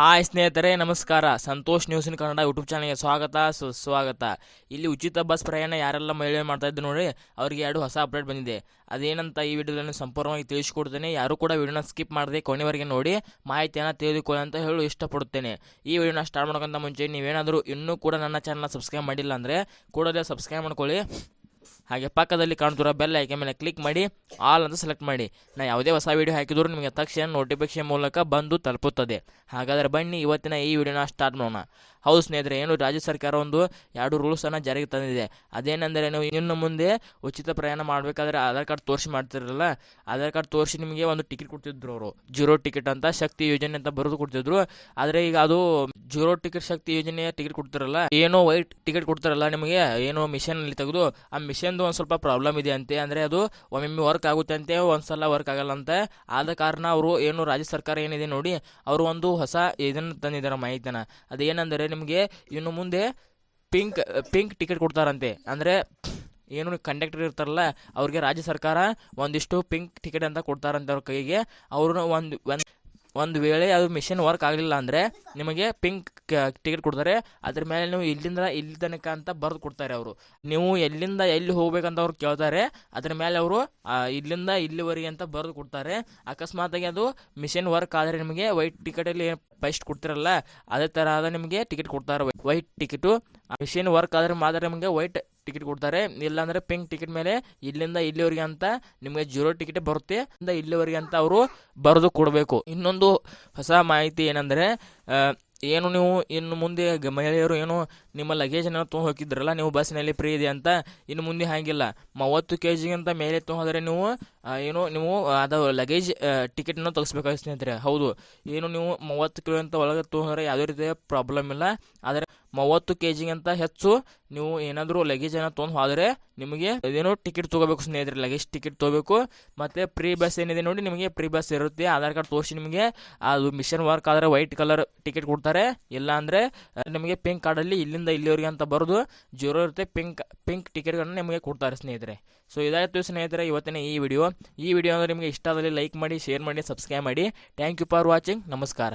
Hi ಸ್ನೇಹಿತರೆ, ನಮಸ್ಕಾರ. Santosh news in Kannada YouTube ಚಾನಲ್ಗೆ ಸ್ವಾಗತ. ಸುಸ್ವಾಗತ ಇಲ್ಲಿ ಉಚಿತ ಬಸ್ ಪ್ರಯಾಣ ಯಾರೆಲ್ಲ ಮಹಿಳೆ ಮಾಡ್ತಾ ಇದ್ದು ನೋಡಿ ಅವರಿಗೆ ಎರಡು ಹೊಸ ಅಪ್ಡೇಟ್ ಬಂದಿದೆ. ಅದೇನಂತ ಈ ವಿಡಿಯೋದಲ್ಲಿ ಸಂಪೂರ್ಣವಾಗಿ ತಿಳಿಸ್ಕೊಡ್ತೇನೆ. ಯಾರು ಕೂಡ ವಿಡಿಯೋನ ಸ್ಕಿಪ್ ಮಾಡದೆ ಕೊನೆವರೆಗೆ ನೋಡಿ, ಮಾಹಿತಿಯನ್ನು ತಿಳಿದುಕೊಳ್ಳಿ ಅಂತ ಹೇಳಲು ಇಷ್ಟಪಡುತ್ತೇನೆ. ಈ ವಿಡಿಯೋನ ಸ್ಟಾರ್ಟ್ ಮಾಡೋಕ್ಕಂತ ಮುಂಚೆ ನೀವೇನಾದರೂ ಇನ್ನೂ ಕೂಡ ನನ್ನ ಚಾನಲ್ನ ಸಬ್ಸ್ಕ್ರೈಬ್ ಮಾಡಿಲ್ಲ ಅಂದರೆ, ಕೂಡಲೇ ಸಬ್ಸ್ಕ್ರೈಬ್ ಮಾಡ್ಕೊಳ್ಳಿ. ಹಾಗೆ ಪಕ್ಕದಲ್ಲಿ ಕಾಣ್ತಿರೋ ಬೆಲ್ ಐಕೆ ಮೇಲೆ ಕ್ಲಿಕ್ ಮಾಡಿ ಆಲ್ ಅಂತ ಸೆಲೆಕ್ಟ್ ಮಾಡಿ. ನಾ ಯಾವುದೇ ಹೊಸ ವಿಡಿಯೋ ಹಾಕಿದ್ರು ನಿಮಗೆ ತಕ್ಷಣ ನೋಟಿಫಿಕೇಶನ್ ಮೂಲಕ ಬಂದು ತಲುಪುತ್ತದೆ. ಹಾಗಾದರೆ ಬನ್ನಿ, ಇವತ್ತಿನ ಈ ವಿಡಿಯೋನ ಸ್ಟಾರ್ಟ್ ಮಾಡೋಣ ಹೌದು ಸ್ನೇಹಿತರೆ, ಏನು ರಾಜ್ಯ ಸರ್ಕಾರ ಒಂದು ಎರಡು ರೂಲ್ಸನ್ನು ಜಾರಿಗೆ ತಂದಿದೆ. ಅದೇನೆಂದರೆ ನೀವು ಇನ್ನು ಮುಂದೆ ಉಚಿತ ಪ್ರಯಾಣ ಮಾಡಬೇಕಾದ್ರೆ ಆಧಾರ್ ಕಾರ್ಡ್ ತೋರಿಸಿ ಮಾಡ್ತಿರಲ್ಲ, ಆಧಾರ್ ಕಾರ್ಡ್ ತೋರಿಸಿ ನಿಮಗೆ ಒಂದು ಟಿಕೆಟ್ ಕೊಡ್ತಿದ್ರು ಅವರು. ಜೀರೋ ಟಿಕೆಟ್ ಅಂತ ಶಕ್ತಿ ಯೋಜನೆ ಅಂತ ಬರೆದು ಕೊಡ್ತಿದ್ರು. ಆದರೆ ಈಗ ಅದು ಜೀರೋ ಟಿಕೆಟ್ ಶಕ್ತಿ ಯೋಜನೆಯ ಟಿಕೆಟ್ ಕೊಡ್ತಿರಲ್ಲ, ಏನೋ ವೈಟ್ ಟಿಕೆಟ್ ಕೊಡ್ತಾರಲ್ಲ ನಿಮಗೆ, ಏನೋ ಮಿಷನ್ ಅಲ್ಲಿ ತೆಗೆದು, ಆ ಮಿಷನ್ದು ಒಂದು ಸ್ವಲ್ಪ ಪ್ರಾಬ್ಲಮ್ ಇದೆ ಅಂತೆ, ಅಂದರೆ ಅದು ಒಮ್ಮೊಮ್ಮೆ ವರ್ಕ್ ಆಗುತ್ತೆ ಅಂತೆ, ಒಂದ್ಸಲ ವರ್ಕ್ ಆಗಲ್ಲ ಅಂತ. ಆದ ಕಾರಣ ಅವರು ಏನು ರಾಜ್ಯ ಸರ್ಕಾರ ಏನಿದೆ ನೋಡಿ, ಅವರು ಒಂದು ಹೊಸ ಇದನ್ನು ತಂದಿದ್ದಾರೆ ಮಾಹಿತಿನ ಅದೇನೆಂದರೆ ನಿಮಗೆ ಇನ್ನು ಮುಂದೆ ಪಿಂಕ್ ಪಿಂಕ್ ಟಿಕೆಟ್ ಕೊಡ್ತಾರಂತೆ. ಅಂದರೆ ಏನು ಕಂಡಕ್ಟರ್ ಇರ್ತಾರಲ್ಲ, ಅವ್ರಿಗೆ ರಾಜ್ಯ ಸರ್ಕಾರ ಒಂದಿಷ್ಟು ಪಿಂಕ್ ಟಿಕೆಟ್ ಅಂತ ಕೊಡ್ತಾರಂತೆ ಅವ್ರ ಕೈಗೆ. ಅವರು ಒಂದು ಒಂದು ಒಂದು ವೇಳೆ ಅದು ಮಿಷನ್ ವರ್ಕ್ ಆಗಲಿಲ್ಲ ಅಂದರೆ ನಿಮಗೆ ಪಿಂಕ್ ಟಿಕೆಟ್ ಕೊಡ್ತಾರೆ. ಅದ್ರ ಮೇಲೆ ನೀವು ಇಲ್ಲಿಂದ ಇಲ್ಲಿ ತನಕ ಅಂತ ಬರೆದು ಕೊಡ್ತಾರೆ ಅವರು. ನೀವು ಎಲ್ಲಿಂದ ಎಲ್ಲಿ ಹೋಗ್ಬೇಕಂತ ಅವ್ರು ಕೇಳ್ತಾರೆ. ಅದ್ರ ಮೇಲೆ ಅವರು ಇಲ್ಲಿಂದ ಇಲ್ಲಿವರೆಗೆ ಅಂತ ಬರೆದು ಕೊಡ್ತಾರೆ. ಅಕಸ್ಮಾತಾಗಿ ಅದು ಮಿಷಿನ್ ವರ್ಕ್ ಆದರೆ ನಿಮಗೆ ವೈಟ್ ಟಿಕೆಟಲ್ಲಿ ಫಸ್ಟ್ ಕೊಡ್ತಿರಲ್ಲ, ಅದೇ ಥರ ಆದ ನಿಮಗೆ ಟಿಕೆಟ್ ಕೊಡ್ತಾರೆ ವೈಟ್ ಟಿಕೆಟು ಮಿಷಿನ್ ವರ್ಕ್ ಆದರೆ ಮಾತ್ರ ನಿಮಗೆ ವೈಟ್ ಟಿಕೆಟ್ ಕೊಡ್ತಾರೆ. ಇಲ್ಲಾಂದರೆ ಪಿಂಕ್ ಟಿಕೆಟ್ ಮೇಲೆ ಇಲ್ಲಿಂದ ಇಲ್ಲಿವರೆಗೆ ಅಂತ ನಿಮಗೆ ಜೀರೋ ಟಿಕೆಟ್ ಬರುತ್ತೆ. ಇಲ್ಲಿವರೆಗೆ ಅಂತ ಅವರು ಬರೆದು ಕೊಡಬೇಕು. ಇನ್ನೊಂದು ಹೊಸ ಮಾಹಿತಿ ಏನಂದರೆ ಏನು ನೀವು ಇನ್ನು ಮುಂದೆ ಮಹಿಳೆಯರು ಏನು ನಿಮ್ಮ ಲಗೇಜನ್ನು ತೊಗೊಂಡು ಹೋಗಿದ್ರಲ್ಲ ನೀವು ಬಸ್ನಲ್ಲಿ ಫ್ರೀ ಇದೆ ಅಂತ ಇನ್ನು ಮುಂದೆ ಹಾಗಿಲ್ಲ. ಮೂವತ್ತು ಕೆ ಜಿಗಿಂತ ಮೇಲೆ ತೊಗೊಂಡ್ರೆ ನೀವು ಏನು ನೀವು ಅದು ಲಗೇಜ್ ಟಿಕೆಟ್ನ ತೆಗೆಸ್ಬೇಕಾಗಿ ಸ್ನೇಹಿತರೆ. ಹೌದು. ಏನು ನೀವು ಮೂವತ್ತು ಕಿಲೋ ಅಂತ ಒಳಗೆ ತೊಗೊಂಡ್ರೆ ಯಾವುದೇ ರೀತಿಯ ಪ್ರಾಬ್ಲಮ್ ಇಲ್ಲ. ಆದರೆ ಮೂವತ್ತು ಕೆ ಜಿಗಿಂತ ಹೆಚ್ಚು ನೀವು ಏನಾದರೂ ಲಗೇಜನ್ನು ತೊಗೊಂಡು ಹೋದರೆ ನಿಮಗೆ ಅದೇನೋ ಟಿಕೆಟ್ ತೊಗೋಬೇಕು ಸ್ನೇಹಿತರೆ ಲಗೇಜ್ ಟಿಕೆಟ್ ತೊಗೋಬೇಕು. ಮತ್ತು ಪ್ರೀ ಬಸ್ ಏನಿದೆ ನೋಡಿ ನಿಮಗೆ ಪ್ರೀ ಬಸ್ ಇರುತ್ತೆ. ಆಧಾರ್ ಕಾರ್ಡ್ ತೋರಿಸಿ ನಿಮಗೆ. ಅದು ಮಿಷನ್ ವರ್ಕ್ ಆದರೆ ವೈಟ್ ಕಲರ್ ಟಿಕೆಟ್ ಕೊಡ್ತಾರೆ. ಇಲ್ಲ ಅಂದರೆ ನಿಮಗೆ ಪಿಂಕ್ ಕಾರ್ಡಲ್ಲಿ ಇಲ್ಲಿಂದ ಇಲ್ಲಿವರೆಗೆ ಅಂತ ಬರೋದು. ಜೀರೋ ಇರುತ್ತೆ ಪಿಂಕ್ ಪಿಂಕ್ ಟಿಕೆಟ್ಗಳನ್ನು ನಿಮಗೆ ಕೊಡ್ತಾರೆ ಸ್ನೇಹಿತರೆ. ಸೊ ಇದಾಯಿತು ಸ್ನೇಹಿತರೆ ಇವತ್ತಿನ ಈ ವಿಡಿಯೋ ಈ ವಿಡಿಯೋ ಅಂದರೆ ನಿಮಗೆ ಇಷ್ಟ ಆದಲ್ಲಿ ಲೈಕ್ ಮಾಡಿ ಶೇರ್ ಮಾಡಿ ಸಬ್ಸ್ಕ್ರೈಬ್ ಮಾಡಿ. ಥ್ಯಾಂಕ್ ಯು ಫಾರ್ ವಾಚಿಂಗ್ ನಮಸ್ಕಾರ.